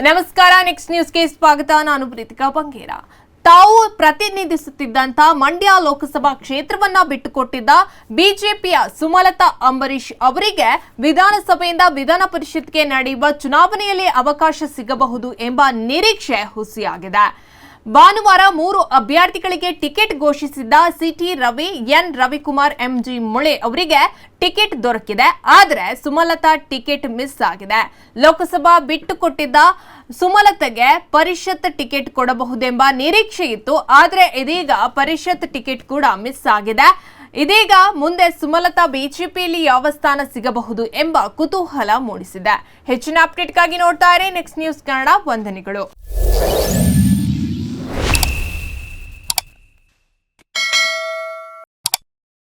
ನಮಸ್ಕಾರ ನೆಕ್ಸ್ಟ್ ನ್ಯೂಸ್ಗೆ ಸ್ವಾಗತ. ನಾನು ಪ್ರೀತಿಕಾ ಬಂಗೇರ. ತಾವು ಪ್ರತಿನಿಧಿಸುತ್ತಿದ್ದಂತ ಮಂಡ್ಯ ಲೋಕಸಭಾ ಕ್ಷೇತ್ರವನ್ನ ಬಿಟ್ಟುಕೊಟ್ಟಿದ್ದ ಬಿಜೆಪಿಯ ಸುಮಲತಾ ಅಂಬರೀಶ್ ಅವರಿಗೆ ವಿಧಾನಸಭೆಯಿಂದ ವಿಧಾನ ಪರಿಷತ್ಗೆ ನಡೆಯುವ ಚುನಾವಣೆಯಲ್ಲಿ ಅವಕಾಶ ಸಿಗಬಹುದು ಎಂಬ ನಿರೀಕ್ಷೆ ಹುಸಿಯಾಗಿದೆ. ಭಾನುವಾರ ಮೂರು ಅಭ್ಯರ್ಥಿಗಳಿಗೆ ticket ಘೋಷಿಸಿದ್ದ CT Ravi, N. Ravikumar, MG. Mule ಅವರಿಗೆ ಟಿಕೆಟ್ ದೊರಕಿದೆ. ಆದರೆ ಸುಮಲತಾ ಟಿಕೆಟ್ ಮಿಸ್ ಆಗಿದೆ. ಲೋಕಸಭಾ ಬಿಟ್ಟುಕೊಟ್ಟಿದ್ದ ಸುಮಲತಗೆ ಪರಿಷತ್ ಟಿಕೆಟ್ ಕೊಡಬಹುದೆಂಬ ನಿರೀಕ್ಷೆ ಇತ್ತು. ಆದರೆ ಇದೀಗ ಪರಿಷತ್ ಟಿಕೆಟ್ ಕೂಡ ಮಿಸ್ ಆಗಿದೆ. ಇದೀಗ ಮುಂದೆ ಸುಮಲತಾ ಬಿಜೆಪಿಯಲ್ಲಿ ಯಾವ ಸ್ಥಾನ ಸಿಗಬಹುದು ಎಂಬ ಕುತೂಹಲ ಮೂಡಿಸಿದೆ. ಹೆಚ್ಚಿನ ಅಪ್ಡೇಟ್ಗಾಗಿ ನೋಡ್ತಾ ಇರಿ. ನೆಕ್ಸ್ಟ್ ನ್ಯೂಸ್ ಕನ್ನಡ ವಂದನೆಗಳು.